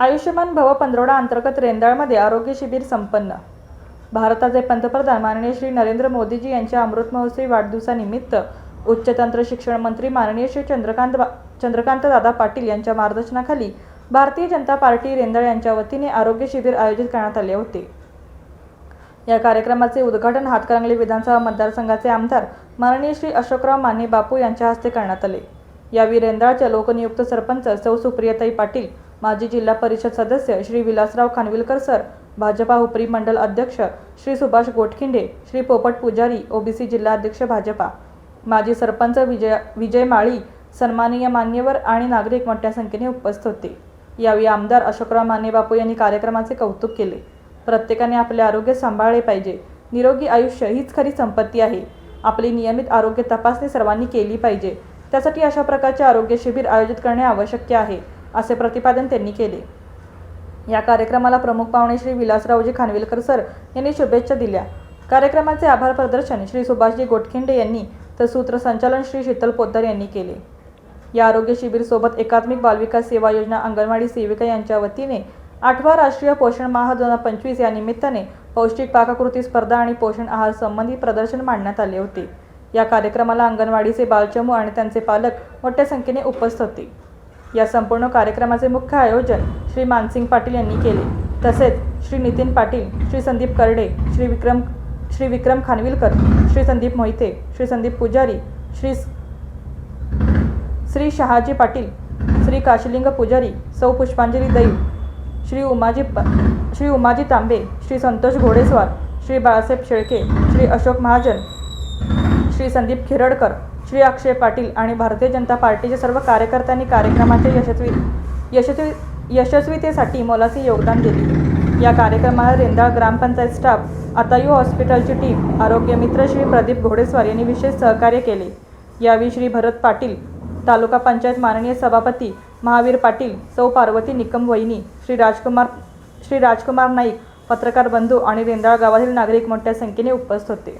आयुष्यमान भव पंधरवडा अंतर्गत रेंदाळमध्ये आरोग्य शिबिर संपन्न. भारताचे पंतप्रधान माननीय श्री नरेंद्र मोदीजी यांच्या अमृत महोत्सवी वाढदिवसानिमित्त उच्च तंत्र शिक्षण मंत्री माननीय श्री चंद्रकांत चंद्रकांत दादा पाटील यांच्या मार्गदर्शनाखाली भारतीय जनता पार्टी रेंदाळ यांच्या वतीने आरोग्य शिबिर आयोजित करण्यात आले होते. या कार्यक्रमाचे उद्घाटन हातकणंगले विधानसभा मतदारसंघाचे आमदार माननीय श्री अशोकराव माने बापू यांच्या हस्ते करण्यात आले. यावेळी रेंदाळच्या लोकनियुक्त सरपंच सौ सुप्रियाताई पाटील माजी जिल्हा परिषद सदस्य श्री विलासराव खानविलकर सर भाजपा उपरी मंडल अध्यक्ष श्री सुभाष गोटखिंडे श्री पोपट पुजारी ओबीसी जिल्हा अध्यक्ष भाजपा. माजी सरपंच विजय विजय माळी सन्माननीय मान्यवर आणि नागरिक मोठ्या संख्येने उपस्थित होते. यावेळी आमदार अशोकराव माने बापू यांनी कार्यक्रमाचे कौतुक केले. प्रत्येकाने आपले आरोग्य सांभाळले पाहिजे. निरोगी आयुष्य हीच खरी संपत्ती आहे. आपली नियमित आरोग्य तपासणी सर्वांनी केली पाहिजे. त्यासाठी अशा प्रकारचे आरोग्य शिबिर आयोजित करणे आवश्यक आहे. असे प्रतिपादन त्यांनी केले. या कार्यक्रमाला प्रमुख पाहुणे श्री विलासरावजी खानविलकर सर यांनी शुभेच्छा दिल्या. कार्यक्रमाचे आभार प्रदर्शन श्री सुभाषजी गोटखिंडे यांनी तर सूत्रसंचालन श्री शीतल पोद्दार यांनी केले. या आरोग्य शिबिरसोबत एकात्मिक बालविकास सेवा योजना अंगणवाडी सेविका यांच्या वतीने आठवा राष्ट्रीय पोषण माह दोन हजार पंचवीस या निमित्ताने पौष्टिक पाककृती स्पर्धा आणि पोषण आहार संबंधी प्रदर्शन मांडण्यात आले होते. या कार्यक्रमाला अंगणवाडीचे बालचमू आणि त्यांचे पालक मोठ्या संख्येने उपस्थित होते. या संपूर्ण कार्यक्रमाचे मुख्य आयोजन श्री मानसिंग पाटील यांनी केले. तसेच श्री नितीन पाटील श्री संदीप करडे श्री विक्रम श्री विक्रम खानविलकर श्री संदीप मोहिते श्री संदीप पुजारी श्री श्री शहाजी पाटील श्री काशिलिंग पुजारी सौ पुष्पांजली दैव श्री उमाजी प श्री उमाजी तांबे श्री संतोष घोडेस्वार श्री बाळासाहेब शेळके श्री अशोक महाजन श्री संदीप खिरडकर श्री अक्षय पाटील आणि भारतीय जनता पार्टीच्या सर्व कार्यकर्त्यांनी कार्यक्रमाच्या यशस्वी यशस्वी यशस्वीतेसाठी मोलाचे योगदान दिले. या कार्यक्रमाला रेंदाळ ग्रामपंचायत स्टाफ आतायू हॉस्पिटलची टीम आरोग्य मित्र श्री प्रदीप घोडेस्वार यांनी विशेष सहकार्य केले. यावेळी श्री भरत पाटील तालुका पंचायत माननीय सभापती महावीर पाटील सौ पार्वती निकम वहिनी श्री राजकुमार श्री राजकुमार नाईक पत्रकार बंधू आणि रेंदाळ गावातील नागरिक मोठ्या संख्येने उपस्थित होते.